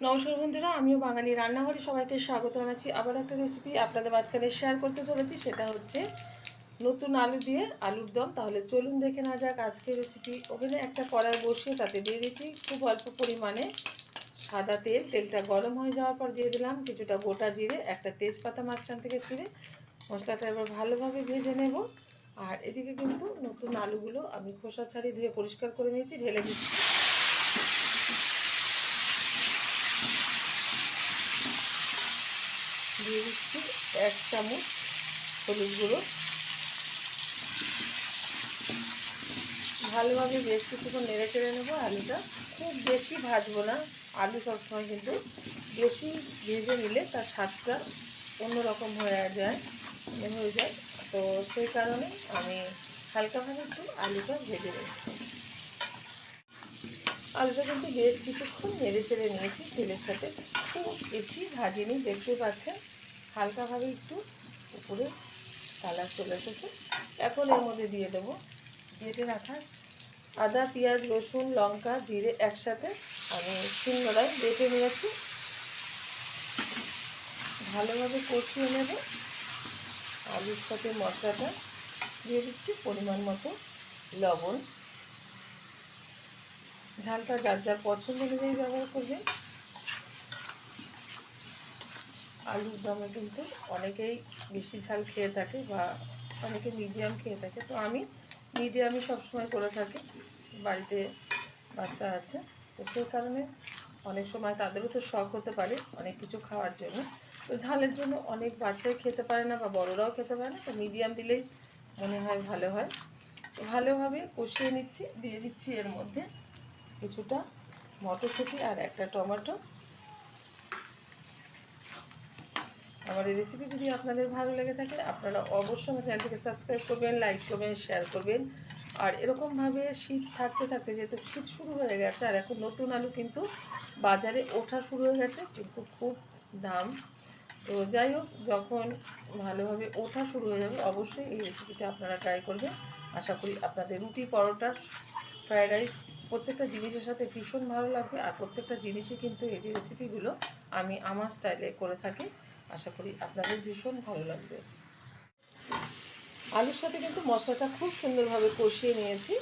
নমস্কার বন্ধুরা, আমিও বাঙালি রান্নাঘরে সবাইকে স্বাগত জানাচ্ছি। আবার একটা রেসিপি আপনাদের মাঝখানে শেয়ার করতে চলেছি, সেটা হচ্ছে নতুন আলু দিয়ে আলুর দম। তাহলে চলুন দেখে না যাক আজকের রেসিপি ওভেনে একটা কড়াই বসিয়ে তাতে দিয়ে দিয়েছি খুব অল্প পরিমাণে সাদা তেল। তেলটা গরম হয়ে যাওয়ার পর দিয়ে দিলাম কিছুটা গোটা জিরে, একটা তেজপাতা মাঝখান থেকে ছিঁড়ে। মশলাটা এবার ভালোভাবে ভেজে নেব। আর এদিকে কিন্তু নতুন আলুগুলো আমি খোসা ছাড়িয়ে ধুয়ে পরিষ্কার করে নিয়েছি, ঢেলে দিচ্ছি। দিয়ে দিচ্ছি এক চামচ হলুদ গুঁড়ো। ভালোভাবে বেশ কিছুক্ষণ নেড়ে চেড়ে নেব, আলুটা খুব বেশি ভাজবো না। আলু সবসময় কিন্তু বেশি ভেজে নিলে তার স্বাদটা অন্যরকম হয়ে যায় এ হয়ে যায়। তো সেই কারণে আমি হালকাভাবে একটু আলুটা ভেজে নিচ্ছি। আলুটা কিন্তু বেশ কিছুক্ষণ নেড়ে চেড়ে নিয়েছি, তেলের সাথে। খুব বেশি ভাজিনি, দেখতে পাচ্ছেন? হালকাভাবে একটু উপরে কালার চলে এসেছে। এখন এর মধ্যে দিয়ে দেবো। বেটে রাখা আদা, পেঁয়াজ, রসুন, লঙ্কা, জিরে একসাথে আমি শিলনোড়ায় বেটে নিয়েছি। ভালোভাবে কষিয়ে নেব। আলুর সাথে মশলাটা দিয়ে দিচ্ছি পরিমাণ মতো লবণ। ঝালটা যার যার পছন্দ অনুযায়ী ব্যবহার করবেন। আলুর দমে কিন্তু অনেকেই বেশি ঝাল খেয়ে থাকে বা অনেকে মিডিয়াম খেয়ে থাকে। তো আমি মিডিয়ামই সবসময় করে থাকি। বাড়িতে বাচ্চা আছে, তো সেই কারণে অনেক সময় তাদেরও তো শখ হতে পারে অনেক কিছু খাওয়ার জন্য। তো ঝালের জন্য অনেক বাচ্চাই খেতে পারে না বা বড়রাও খেতে পারে না, তো মিডিয়াম দিলেই মনে হয় ভালো হয়। তো ভালোভাবে কষিয়ে নিচ্ছি, দিয়ে দিচ্ছি এর মধ্যে কিছুটা মটরশুঁটি আর একটা টমেটো। আমার এই রেসিপি যদি আপনাদের ভালো লেগে থাকে, আপনারা অবশ্যই আমার চ্যানেলটিকে সাবস্ক্রাইব করবেন লাইক করবেন শেয়ার করবেন। আর এরকমভাবে শীত থাকতে থাকতে যেহেতু শীত শুরু হয়ে গেছে, আর এখন নতুন আলু কিন্তু বাজারে ওঠা শুরু হয়ে গেছে, কিন্তু খুব দাম। তো যাই হোক, যখন ভালোভাবে ওঠা শুরু হয়ে যাবে, অবশ্যই এই রেসিপিটা আপনারা ট্রাই করবেন। আশা করি আপনাদের রুটি, পরোটা ফ্রায়েড রাইস প্রত্যেকটা জিনিসের সাথে ভীষণ ভালো লাগবে। আর প্রত্যেকটা জিনিসই কিন্তু এই যে রেসিপিগুলো আমি আমার স্টাইলে করে থাকি। আশা করি আপনাদের ভীষণ ভালো লাগবে। আলুর সাথে কিন্তু মশলাটা খুব সুন্দরভাবে কষিয়ে নিয়েছি।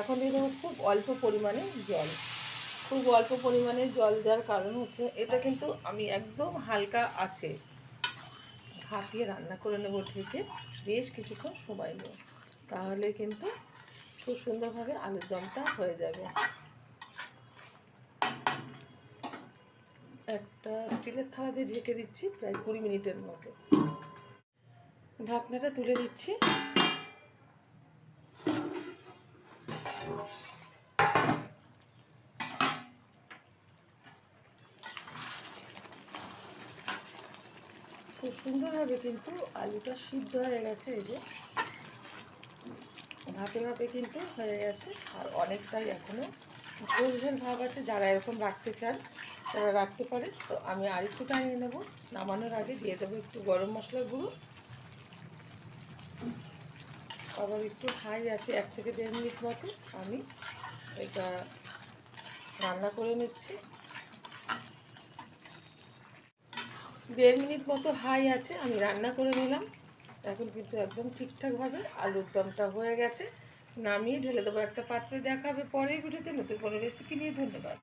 এখন দিয়ে দেবো খুব অল্প পরিমাণে জল। খুব অল্প পরিমাণে জল দেওয়ার কারণ হচ্ছে এটা কিন্তু আমি একদম হালকা আছে ভাপিয়ে রান্না করে নেব ঠেকে বেশ কিছুক্ষণ সময় নেব। তাহলে কিন্তু খুব সুন্দরভাবে আলুর দমটা হয়ে যাবে। একটা স্টিলের থালা দিয়ে ঢেকে দিচ্ছি প্রায় কুড়ি মিনিটের মতো। ঢাকনাটা তুলে দিচ্ছি। খুব সুন্দরভাবে কিন্তু, আলুটা সিদ্ধ হয়ে গেছে এই যে। ভাপে ভাপে কিন্তু হয়ে গেছে, আর অনেকটাই এখনও ঝোল ভাব আছে, যারা এরকম রাখতে চান, তারা রাখতে পারে। তো আমি আর একটু টানিয়ে নেব, নামানোর আগে দিয়ে দেবো একটু গরম মশলার গুঁড়ো। আবার একটু হাই আছে, এক থেকে দেড় মিনিট মতো আমি এটা রান্না করে নিচ্ছি। দেড় মিনিট মতো হাই আছে, আমি রান্না করে নিলাম। এখন কিন্তু একদম ঠিকঠাকভাবে আলুর দমটা হয়ে গেছে। নামিয়ে ঢেলে দেবো। একটা পাত্রে দেখাবে পরের ভিডিওতে। নতুন কোনো রেসিপি নিয়ে ধন্যবাদ।